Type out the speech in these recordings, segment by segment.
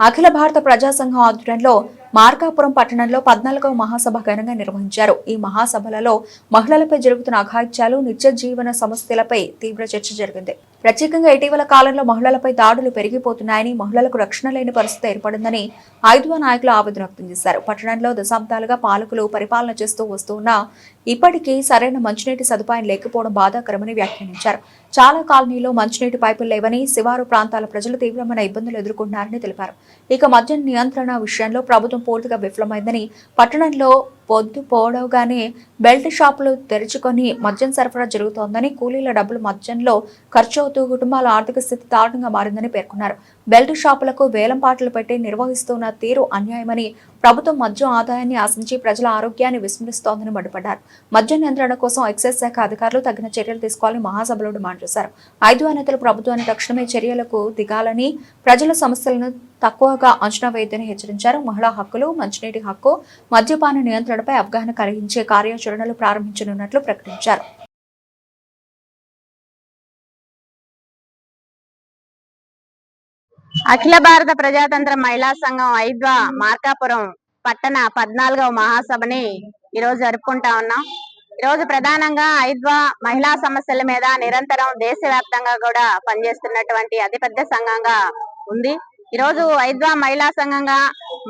అఖిల భారత ప్రజా సంఘం ఆధ్వర్యంలో మార్కాపురం పట్టణంలో పద్నాలుగవ మహాసభ ఘనంగా నిర్వహించారు. ఈ మహాసభలలో మహిళలపై జరుగుతున్న అఘాయిత్యాలు నిత్య జీవన సమస్యలపై తీవ్ర చర్చ జరిగింది. ప్రత్యేకంగా ఇటీవల కాలంలో మహిళలపై దాడులు పెరిగిపోతున్నాయని మహిళలకు రక్షణ లేని పరిస్థితి ఏర్పడిందని ఐదువ నాయకులు ఆవేదన వ్యక్తం చేశారు. పట్టణంలో దశాబ్దాలుగా పాలకులు పరిపాలన చేస్తూ వస్తున్నా ఇప్పటికీ సరైన మంచినీటి సదుపాయం లేకపోవడం బాధాకరమని వ్యాఖ్యానించారు. చాలా కాలనీలో మంచినీటి పైపులు లేవని శివారు ప్రాంతాల ప్రజలు తీవ్రమైన ఇబ్బందులు ఎదుర్కొంటున్నారని తెలిపారు. ఇక మద్యం నియంత్రణ విషయంలో ప్రభుత్వం పూర్తిగా విఫలమైందని పట్టణంలో పొద్దు పోవడగానే బెల్ట్ షాపులు తెరుచుకొని మద్యం సరఫరా జరుగుతోందని కూలీల డబ్బులు మద్యంలో ఖర్చు అవుతూ కుటుంబాల ఆర్థిక స్థితి దారుణంగా మారిందని పేర్కొన్నారు. బెల్ట్ షాపులకు వేలం పాటలు పెట్టి నిర్వహిస్తున్న తీరు అన్యాయమని ప్రభుత్వం మద్యం ఆదాయాన్ని ఆశించి ప్రజల ఆరోగ్యాన్ని విస్మరిస్తోందని మండిపడ్డారు. మద్యం నియంత్రణ కోసం ఎక్సైజ్ శాఖ అధికారులు తగిన చర్యలు తీసుకోవాలని మహాసభలో డిమాండ్ చేశారు. ఐదు నేతలు ప్రభుత్వాన్ని తక్షణమే చర్యలకు దిగాలని ప్రజల సమస్యలను తక్కువగా అంచనా వేయద్దని హెచ్చరించారు. మహిళా హక్కులు మంచినీటి హక్కు మద్యపాన నియంత్రణ నియంత్రణపై అవగాహన కలిగించే కార్యాచరణలు ప్రారంభించనున్నట్లు ప్రకటించారు. అఖిల భారత ప్రజాతంత్ర మహిళా సంఘం ఐద్వా మార్కాపురం పట్టణ పద్నాలుగవ మహాసభని ఈ రోజు జరుపుకుంటా ఉన్నాం. ఈ రోజు ప్రధానంగా ఐద్వా మహిళా సమస్యల మీద నిరంతరం దేశవ్యాప్తంగా కూడా పనిచేస్తున్నటువంటి అతిపెద్ద సంఘంగా ఉంది. ఈ రోజు ఐద్వా మహిళా సంఘంగా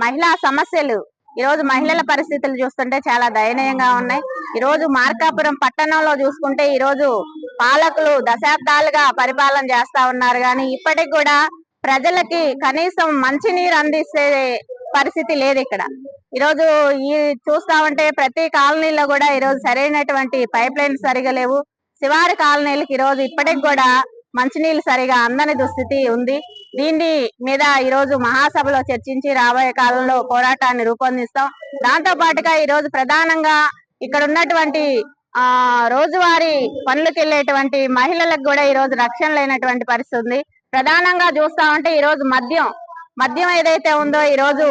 మహిళా సమస్యలు ఈ రోజు మహిళల పరిస్థితులు చూస్తుంటే చాలా దయనీయంగా ఉన్నాయి. ఈ రోజు మార్కాపురం పట్టణంలో చూసుకుంటే ఈ రోజు పాలకులు దశాబ్దాలుగా పరిపాలన చేస్తా ఉన్నారు. కానీ ఇప్పటికి కూడా ప్రజలకి కనీసం మంచినీరు అందిస్తే పరిస్థితి లేదు ఇక్కడ. ఈరోజు ఈ చూస్తా ఉంటే ప్రతి కాలనీలో కూడా ఈరోజు సరైనటువంటి పైప్ లైన్ సరిగా లేవు. శివారి కాలనీలకు ఈరోజు ఇప్పటికి కూడా మంచినీళ్ళు సరిగా అందని దుస్థితి ఉంది. దీని మీద ఈరోజు మహాసభలో చర్చించి రాబోయే కాలంలో పోరాటాన్ని రూపొందిస్తాం. దాంతో పాటుగా ఈరోజు ప్రధానంగా ఇక్కడ ఉన్నటువంటి ఆ రోజువారీ పనులకు వెళ్ళేటువంటి మహిళలకు కూడా ఈ రోజు రక్షణ లేనటువంటి పరిస్థితి ఉంది. ప్రధానంగా చూస్తా ఉంటే ఈ రోజు మద్యం మద్యం ఏదైతే ఉందో ఈ రోజు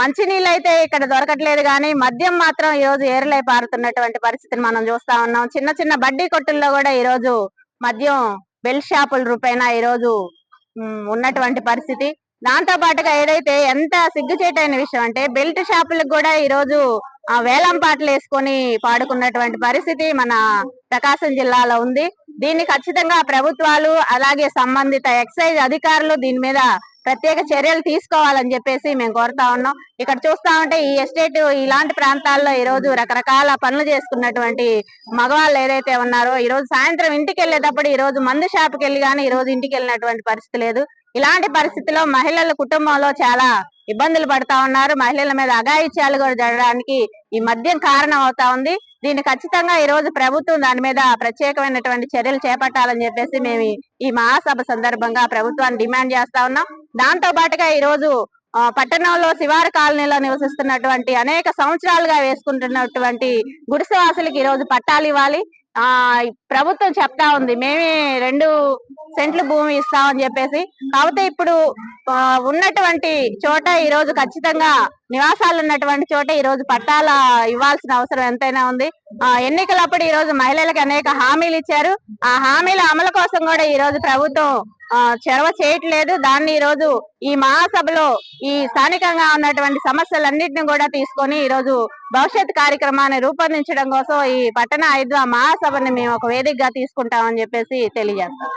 మంచినీళ్ళు అయితే ఇక్కడ దొరకట్లేదు కానీ మద్యం మాత్రం ఈ రోజు ఏరులై పారుతున్నటువంటి పరిస్థితిని మనం చూస్తా ఉన్నాం. చిన్న చిన్న బడ్డీ కొట్టుల్లో కూడా ఈ రోజు మద్యం బెల్ షాపుల రూపైన ఈ రోజు ఉన్నటువంటి పరిస్థితి. దాంతో పాటుగా ఏదైతే ఎంత సిగ్గుచేటైన విషయం అంటే బెల్ట్ షాపులకు కూడా ఈ రోజు ఆ వేలం పాటలు వేసుకొని పాడుకున్నటువంటి పరిస్థితి మన ప్రకాశం జిల్లాలో ఉంది. దీన్ని ఖచ్చితంగా ప్రభుత్వాలు అలాగే సంబంధిత ఎక్సైజ్ అధికారులు దీని మీద ప్రత్యేక చర్యలు తీసుకోవాలని చెప్పేసి మేము కోరుతా ఉన్నాం. ఇక్కడ చూస్తా ఉంటే ఈ ఎస్టేట్ ఇలాంటి ప్రాంతాల్లో ఈ రోజు రకరకాల పనులు చేసుకున్నటువంటి మగవాళ్ళు ఏదైతే ఉన్నారో ఈ రోజు సాయంత్రం ఇంటికి వెళ్ళేటప్పుడు ఈ రోజు మందు షాప్కి వెళ్ళి కానీ ఈ రోజు ఇంటికి వెళ్ళినటువంటి పరిస్థితి లేదు. ఇలాంటి పరిస్థితిలో మహిళల కుటుంబంలో చాలా ఇబ్బందులు పడతా ఉన్నారు. మహిళల మీద అఘాయిత్యాలు కూడా జరగడానికి ఈ మద్యం కారణం అవుతా ఉంది. దీన్ని ఖచ్చితంగా ఈ రోజు ప్రభుత్వం దాని మీద ప్రత్యేకమైనటువంటి చర్యలు చేపట్టాలని చెప్పేసి మేము ఈ- ఈ మహాసభ సందర్భంగా ప్రభుత్వాన్ని డిమాండ్ చేస్తా ఉన్నాం. దాంతో పాటుగా ఈ రోజు ఆ, పట్టణంలో శివారు కాలనీలో నివసిస్తున్నటువంటి అనేక సంవత్సరాలుగా వేసుకుంటున్నటువంటి గుడిసెవాసులకి ఈ రోజు పట్టాలు ఇవ్వాలి. ఆ ప్రభుత్వం చెప్తా ఉంది మేమే రెండు సెంట్లు భూమి ఇస్తామని చెప్పేసి. కాకపోతే ఇప్పుడు ఉన్నటువంటి చోట ఈ రోజు ఖచ్చితంగా నివాసాలు ఉన్నటువంటి చోట ఈ రోజు పట్టాల ఇవ్వాల్సిన అవసరం ఎంతైనా ఉంది. ఆ ఎన్నికలప్పుడు ఈ రోజు మహిళలకు అనేక హామీలు ఇచ్చారు. ఆ హామీల అమలు కోసం కూడా ఈ రోజు ప్రభుత్వం ఆ, చొరవ చేయట్లేదు. దాన్ని ఈ రోజు ఈ మహాసభలో ఈ స్థానికంగా ఉన్నటువంటి సమస్యలన్నింటినీ కూడా తీసుకొని ఈ రోజు భవిష్యత్ కార్యక్రమాన్ని రూపొందించడం కోసం ఈ పట్టణ ఐదు మహాసభని మేము ఒక వేదికగా తీసుకుంటామని చెప్పేసి తెలియజేస్తాం.